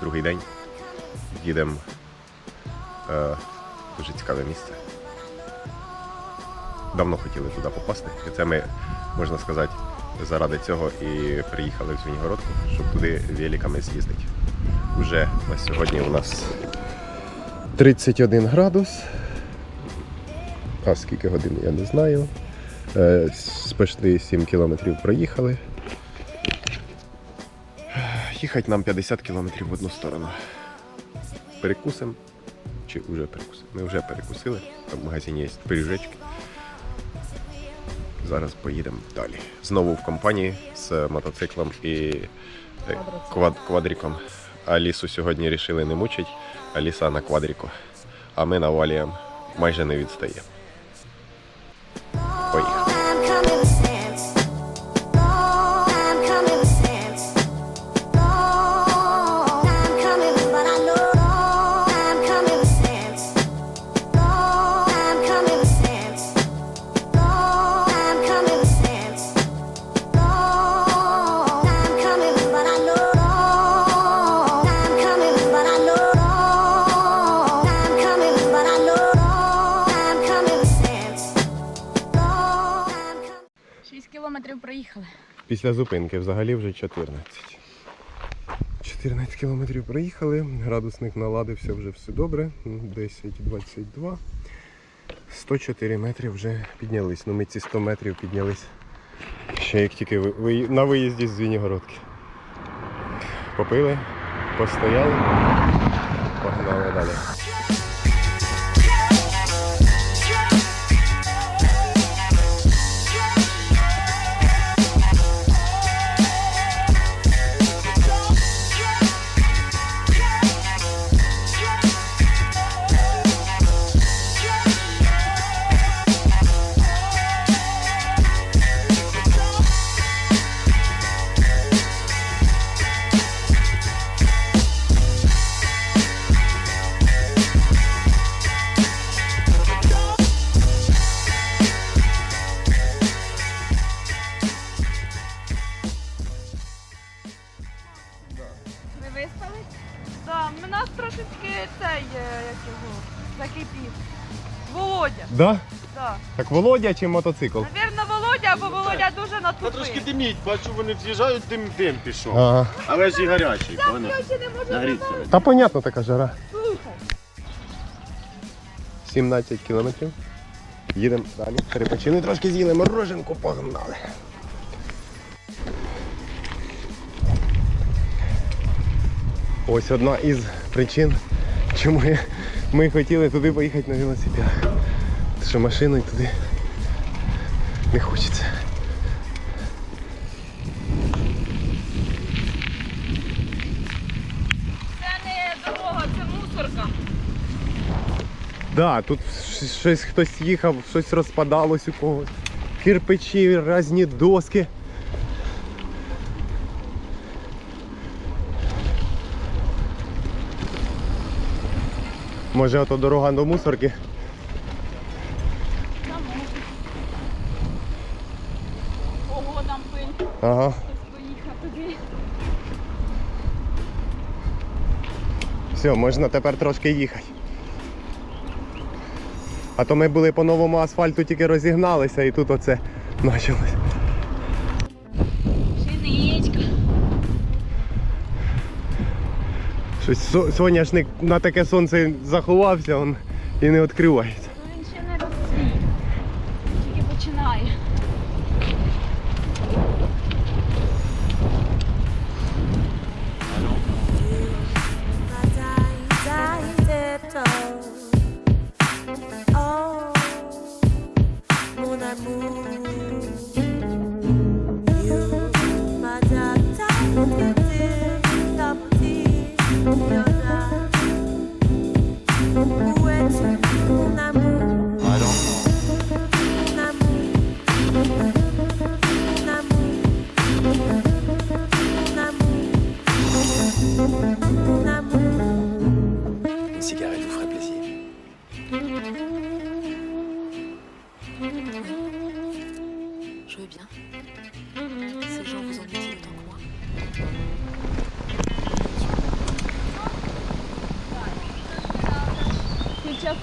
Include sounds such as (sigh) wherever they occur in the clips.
Другий день. Їдемо е, дуже цікаве місце. Давно хотіли туди попасти. І це ми, можна сказати, заради цього і приїхали в Звенігородку, щоб туди великами з'їздити. Уже на сьогодні у нас 31 градус. А скільки годин я не знаю. Е, почти 7 кілометрів проїхали. Їхати нам 50 кілометрів в одну сторону. Перекусимо. Чи вже перекусили? Ми вже перекусили. Там в магазині є пиріжечки. Зараз поїдемо далі. Знову в компанії з мотоциклом і е, квад, квадриком. Алісу сьогодні вирішили не мучить. Аліса на квадріку. А ми на валіям майже не відстаємо. Після зупинки взагалі вже 14. 14 кілометрів проїхали, градусник наладився вже все добре. 10-22. 104 метри вже піднялись. Ну ми ці 100 метрів піднялись ще як тільки на виїзді з Звінігородки. Попили, постояли, погнали далі. Так, да, нас трошечки цей, е, як його, закипів. Володя, Да? так. Так Володя чи мотоцикл? Навірно, Володя, або Володя дуже Та трошки диміть, бачу, вони з'їжджають, дим дим пішов. Ага. Але ж і гарячий, поняв? Ключі не можу Нагріться. Та понятно така жара. Слухай. 17 кілометрів. Їдемо далі. Перепочили трошки з'їли мороженку, погнали. Ось одна із причин, чому ми хотіли туди поїхати на велосипедах. Тому що машиною туди не хочеться. Да, тут щось хтось їхав, щось розпадалось у когось. Кирпичі, різні доски. Може ото дорога до мусорки? Там. Ого, там пиль. Ага. Все, можна тепер трошки їхати. А то ми були по новому асфальту, тільки розігналися і тут оце почалось. Шиничка. Щось соняшник на таке сонце заховався он, і не відкривається. Je veux bien. Ces gens vous en utiles autant que moi. C'est déjà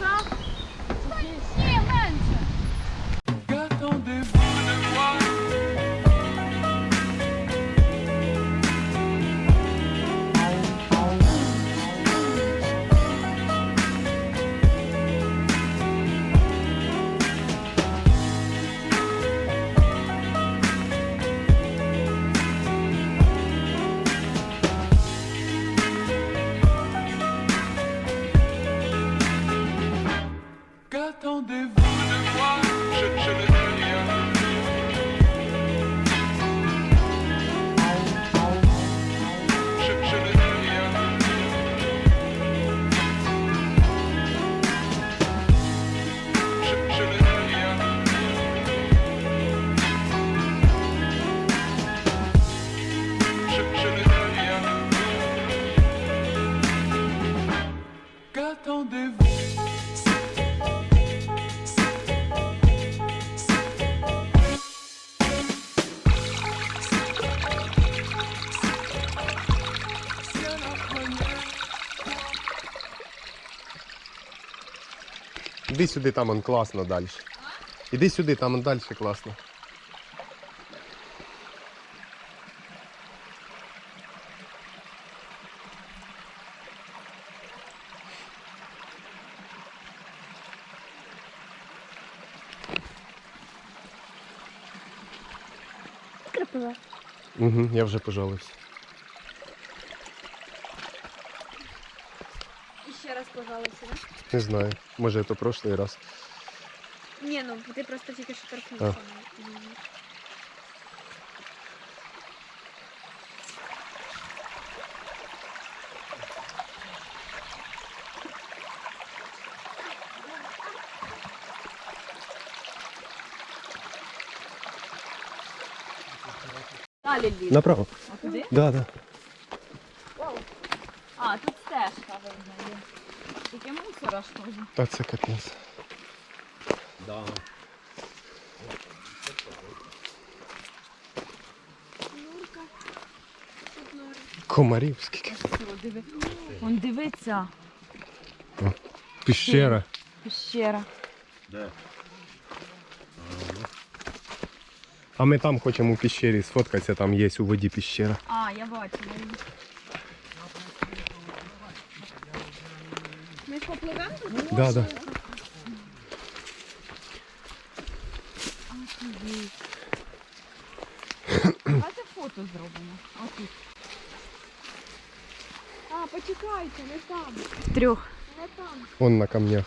сюди, там он класно далі. Іди сюди, там он далі класно. Крапива. Угу, я вже пожалився. І ще раз пожалуйся, да? Не знаю. Може це прошлий раз. Ні, ну ти просто тільки що торкнувся. Мгм. Далі ліс. Направо. А куди? Да, да. Таке мусора ж теж. Та це капець. Да. Комарів скільки. Все, диви. Вон дивиться. Піщера. Пещера. Де? А ми там хочемо у піщері сфоткатися, там є у воді піщера. А, я бачила Ми попливемо? Да, да. Давайте фото зробимо. Отут. А, почекайте, не там, Трьох. не там. Вон на камнях.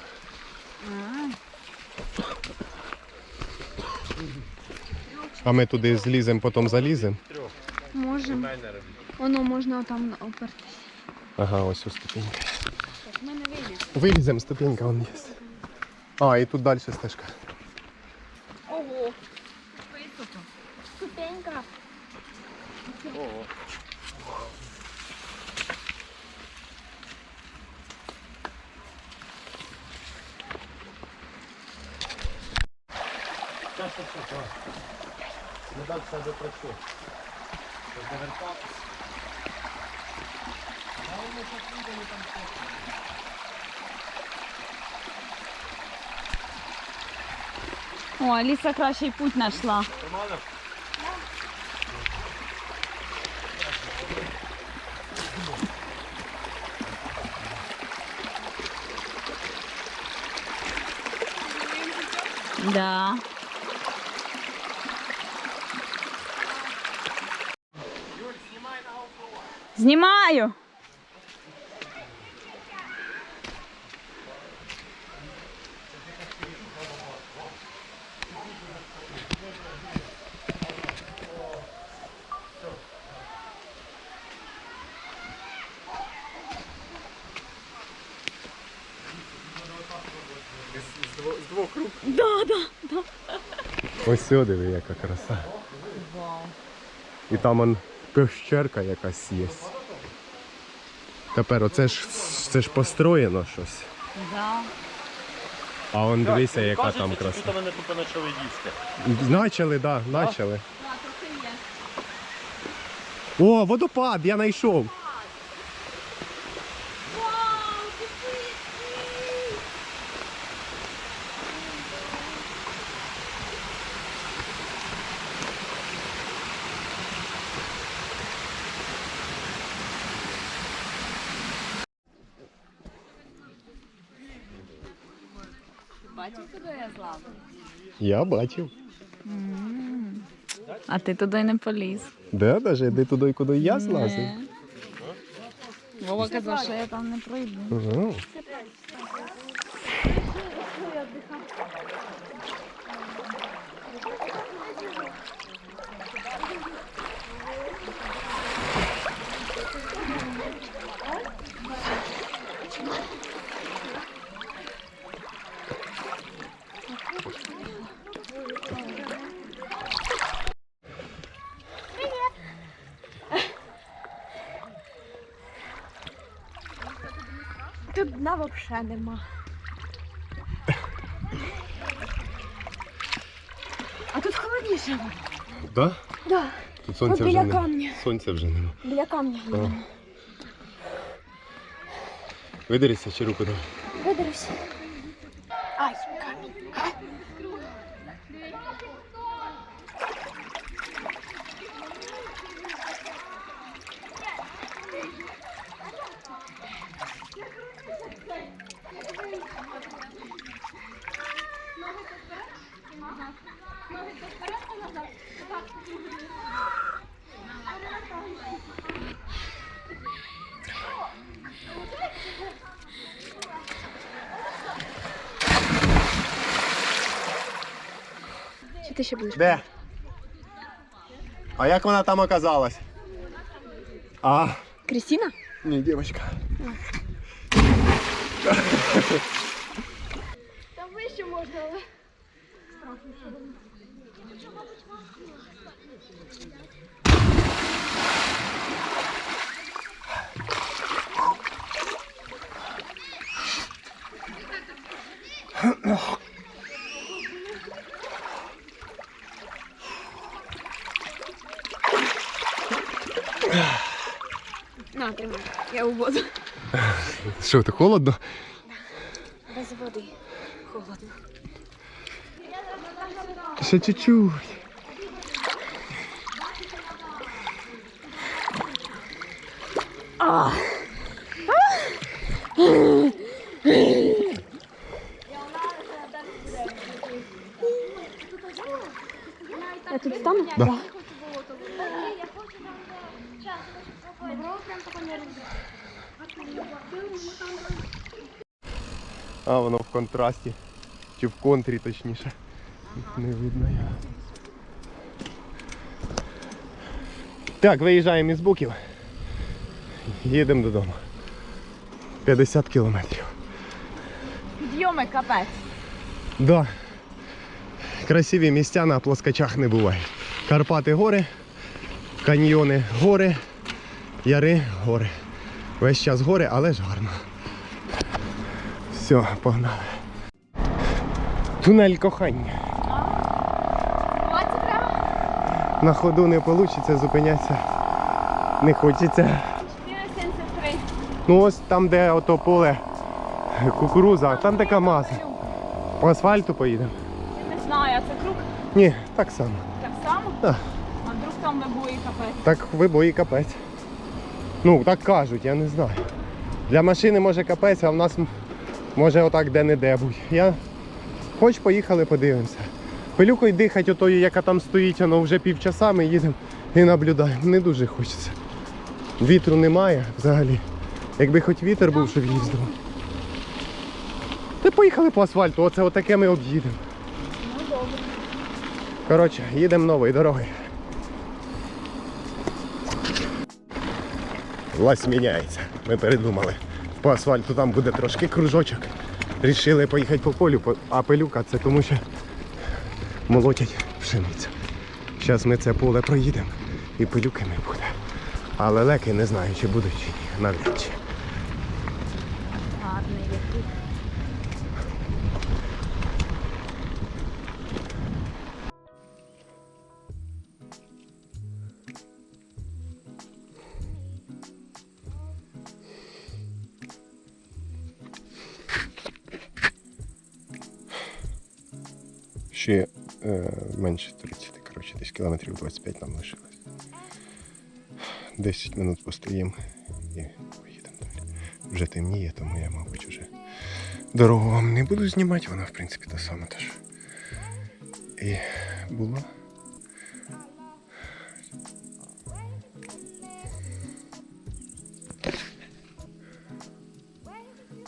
А ми туди зліземо, потім заліземо. Можемо. Воно можна там опертись. Ага, ось у ступенька. Ми не виліземо. Виліземо, ступенька вон є. А, і тут далі стежка. Ого. Ступенька. Ого. Не так себе працює. О, Аліса кращий путь знайшла. Да. Знімаю. Рук. Да, да. Ось сюди диви, яка краса. І там он пещерка якась є. Тепер оце ж це ж построєно щось. Да. А он дивися, яка Кажеться, там краса. Тут мене тут почали їсти. Начали, да, начали. О, водопад, я знайшов. Бачиш, куди я злав? Я бачив. А ти туди не поліз. Де даже йди туди, куди я злазив. Вова казав, що я там не пройду. Ага. Тут дна взагалі нема. А тут холодніше. Да? Да, Тут сонця От вже біля нема. камня. Сонця вже нема. біля камня. нема. Видерися чи руку дай. Видерусь. Чи ти ще будеш? Де? А як вона там оказалась? А, Крістіна? ні, дівчинка. Там вище можна, але. На, тримай. Я у воду. (laughs) Що, ти холодно? Без води. Холодно. Ще чуть-чуть. Я тут стану? Да. А, воно в контрасті. Чи в контрі точніше. Не видно я. Так, виїжджаємо із буків. Їдемо додому. 50 кілометрів. Підйоми капець. Да. Красиві місця на плоскочах не бувають. Карпати гори, каньйони гори, яри гори. Весь час гори, але ж гарно. Все, погнали. Тунель кохання. На ходу не вийде, зупинятися не хочеться. 73. Ну ось там, де ото поле кукуруза, там така маса. По асфальту поїдемо. Не знаю, а це круг Ні, так само. так само? Так. А вдруг там вибої капець. Так вибої капець. Ну, так кажуть, я не знаю. Для машини може капець, а в нас може отак де-не-де будь. Я... Хоч поїхали, подивимося. Пилюкою дихати отою, яка там стоїть, воно вже півчаса, ми їдемо і наблюдаємо. Не дуже хочеться. Вітру немає взагалі. Якби хоч вітер був, щоб їздив. Та поїхали по асфальту, оце отаке ми об'їдемо. Коротше, їдемо новою дорогою. Власть міняється. Ми передумали. По асфальту там буде трошки кружочок. Рішили поїхати по полю, а пилюка це тому, що молотять пшеницю. Зараз ми це поле проїдемо і пилюки не буде. А лелеки не знаю, чи будуть чи ні, навряд чи. 30, коротше, десь кілометрів 25 нам лишилось. 10 минут постоїмо і поїдемо далі. Вже темніє, тому я, мабуть, вже дорогу вам не буду знімати, вона в принципі та сама теж. І була.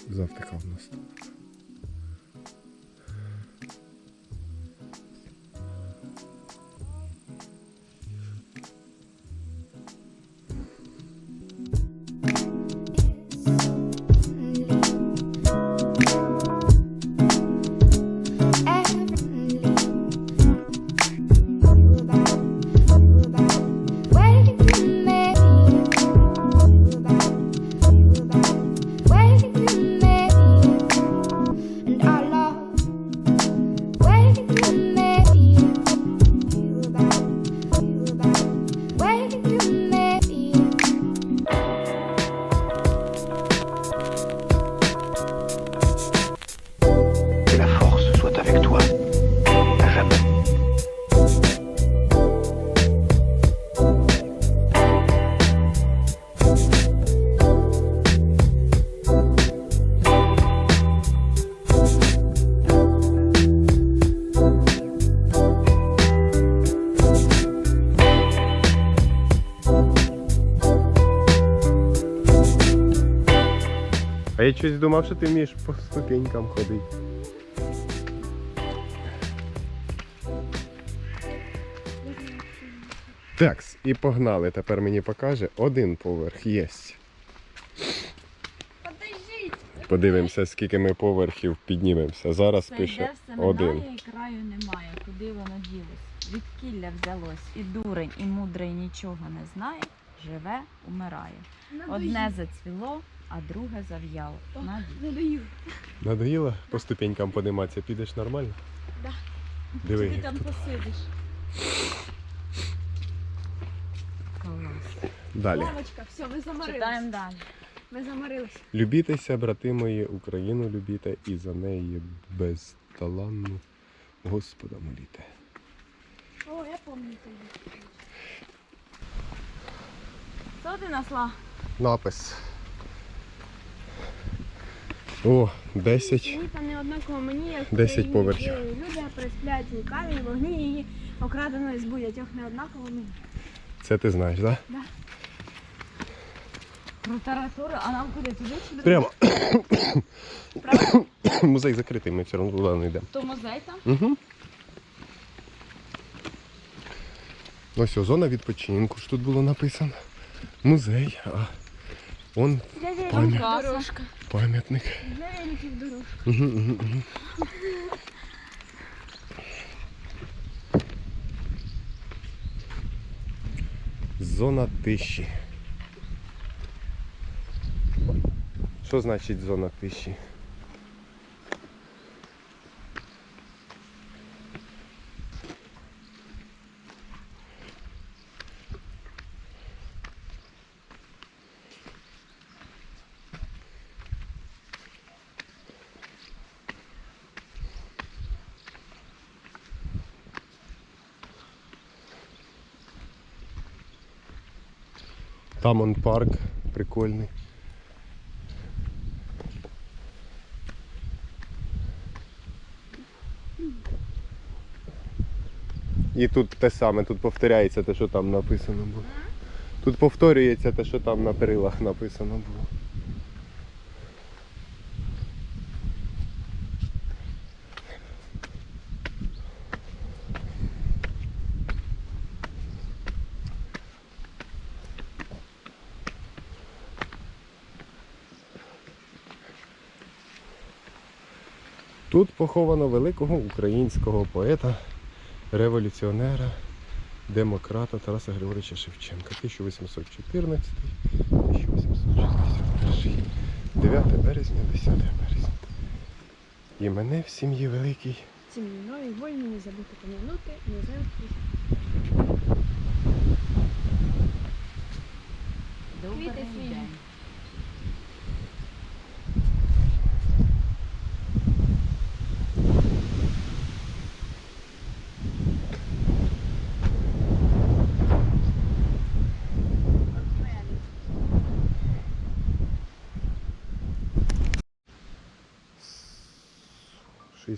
Завтика в нас. Щось думав, що ти вмієш по ступенькам ходити. Такс, і погнали. Тепер мені покаже один поверх є. Подивимося, скільки ми поверхів піднімемося. Зараз Це пише йде один. і краю немає. Куди воно ділось? Відкілля взялось. І дурень, і мудрий нічого не знає. Живе, умирає. Одне зацвіло, а друге зав'яло. Надаю. Надоїло по ступенькам подиматися, підеш нормально? Да. Диви. Ти як там тут. посидиш. Клас. Далі. Лавочка, все, ми заморились. Читаємо далі. Ми заморились. Любітеся, брати мої, Україну любіте і за неї безталанну Господа моліте. О, я пам'ятаю. Що ти насла? Напис. О, 10. Мені там не однаково, мені як 10 поверхів. Люди присплять лікарі, вогні її окрадено збудять. Ох, не однаково мені. Це ти знаєш, так? Да? Про таратури, а нам куди? Туди чи туди? Прямо. (coughs) Музей закритий, ми все одно туди не йдемо. То музей там? Угу. Ось о, зона відпочинку, що тут було написано. Музей, а он Для великів Пам'ят- дорожка. пам'ятник. Для великів дорожка. Угу, угу, угу. Зона тиші. Що значить зона тиші? Там он парк прикольний. І тут те саме, тут повторяється те, що там написано було. Тут повторюється те, що там на перилах написано було. Тут поховано великого українського поета, революціонера, демократа Тараса Григоровича Шевченка. 1814 1861 9 березня, 10 березня. І мене в сім'ї великій. Мною вольні не забути пом'янути, не. Добрий день. —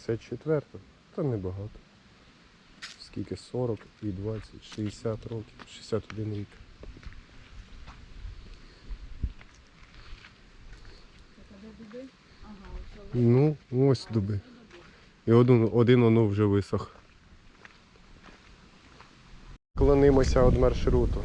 64 Та небагато. Скільки? 40 і 20, 60 років, 61 рік. Ну, ось дуби. І один, один воно вже висох. Клонимося від маршруту.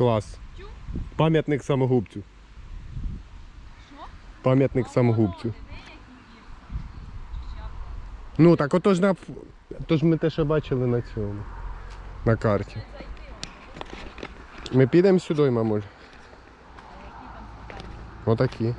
Клас. Пам'ятник самогубцю. Пам'ятник самогубцю. Ну так ото ж на ф- то ж ми те, що бачили на цьому. На карті. Ми підемо сюди, мамуль. Отакі.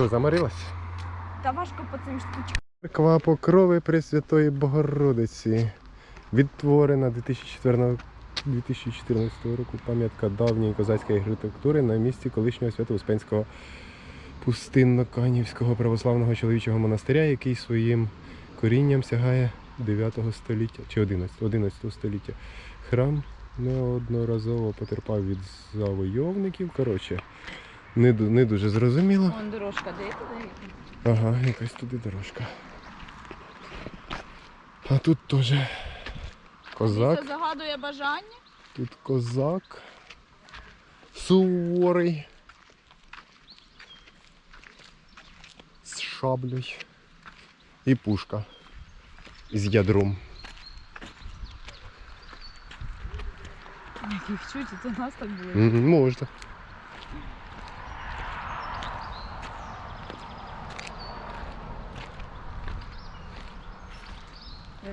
Чого, заморилась? Та важко по цим штучкам. Церква Покрови Пресвятої Богородиці. Відтворена 2004 2014 року пам'ятка давньої козацької архітектури на місці колишнього Свято-Успенського пустинно-канівського православного чоловічого монастиря, який своїм корінням сягає 9 століття чи 11, 11 століття. Храм неодноразово потерпав від завойовників. Коротше, не, не дуже зрозуміло. Вон дорожка, де туди? Ага, якась туди дорожка. А тут теж козак. Це загадує бажання. Тут козак. Суворий. З шаблею. І пушка. З ядром. Яких чуть, це нас так було. Можна.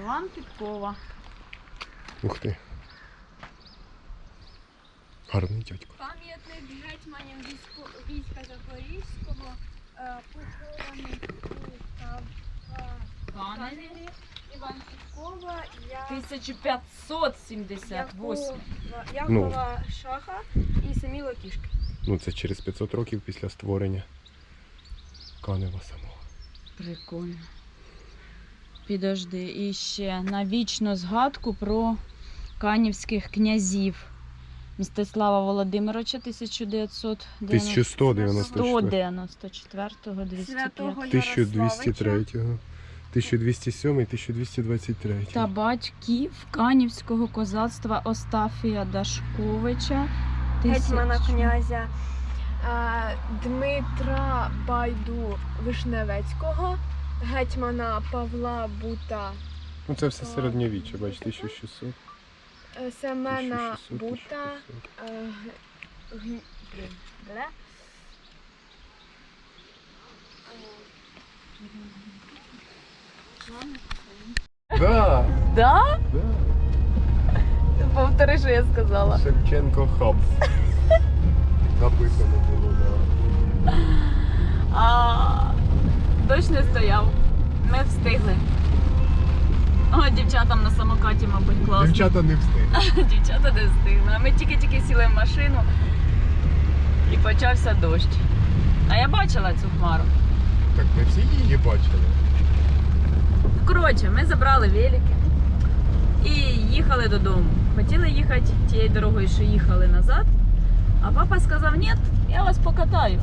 Іван Підкова. Ух ти. Гарний дядько. Пам'ятник гетьманів військо- війська Запорізького е, похований у Каневі. Іван Підкова, я 1578. Якова- Якова Ну. Шаха і Саміло Кішки. Ну це через 500 років після створення Канева самого. Прикольно. Підожди, і ще на вічну згадку про канівських князів. Мстислава Володимировича 1994 1194. 194 205 Святого 1203, 1207, 1223. та батьків канівського козацтва Остафія Дашковича. Гетьмана князя е, Дмитра Байду Вишневецького, гетьмана Павла Бута, Ну це все середньовіччя, бач, 1600. е, Семена 1600, Бута, 1600. е, г- блін, де? Да, Да? да. Повтори, що я сказала. Шевченко хаб. (laughs) Написано було, да. А, дощ не стояв. Ми встигли. О, дівчатам на самокаті, мабуть, класно. Дівчата не встигли. (laughs) Дівчата не встигли. А ми тільки-тільки сіли в машину і почався дощ. А я бачила цю хмару. Так ми всі її бачили. Коротше, ми забрали велики і їхали додому. Хотіли їхати тією дорогою, що їхали назад. А папа сказав, ні, я вас покатаю.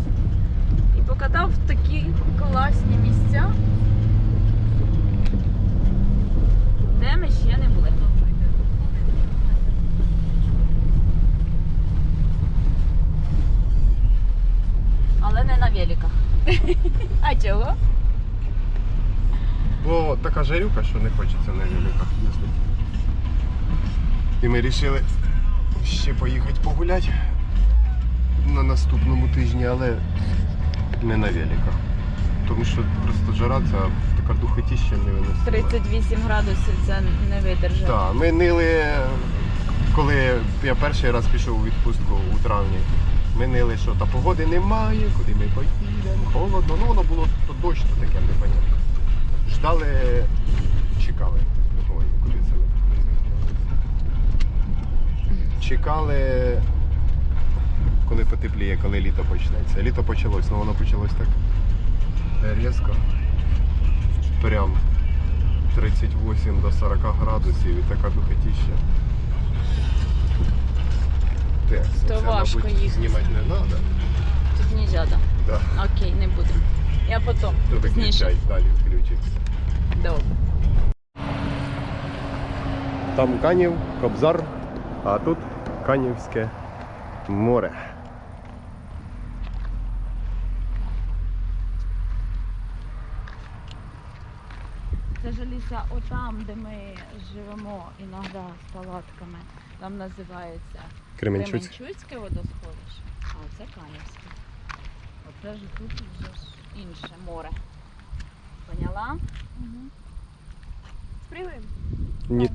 Покатав в такі класні місця, де ми ще не були. Але не на великах. (laughs) А чого? Бо така жарюка, що не хочеться на великах їздити. І ми вирішили ще поїхати погуляти на наступному тижні, але не на великах. Тому що просто жара це така духотіща не виносила. 38 градусів це не видержать. Так, ми нили, коли я перший раз пішов у відпустку у травні. Ми нили, що та погоди немає, куди ми поїдемо, холодно. Ну воно було то дощ, то таке непонятно. Ждали, чекали. Ой, куди це ми Чекали, коли потепліє, коли літо почнеться. Літо почалось, але воно почалось так різко. Прям 38 до 40 градусів і така духотіща. Ну То це, важко мабуть, їхати. знімати не треба. Тут не треба. Да. Окей, не будемо. Я потім. То Пізніше. виключай, далі включиться. Добре. Там Канів, Кобзар, а тут Канівське море. знаходимося отам, де ми живемо іноді з палатками. Там називається Кременчуць. Кременчуцьке водосховище, а це Канівське. Оце ж тут вже ж інше море. Поняла? Угу. Спрямуємо? Ні.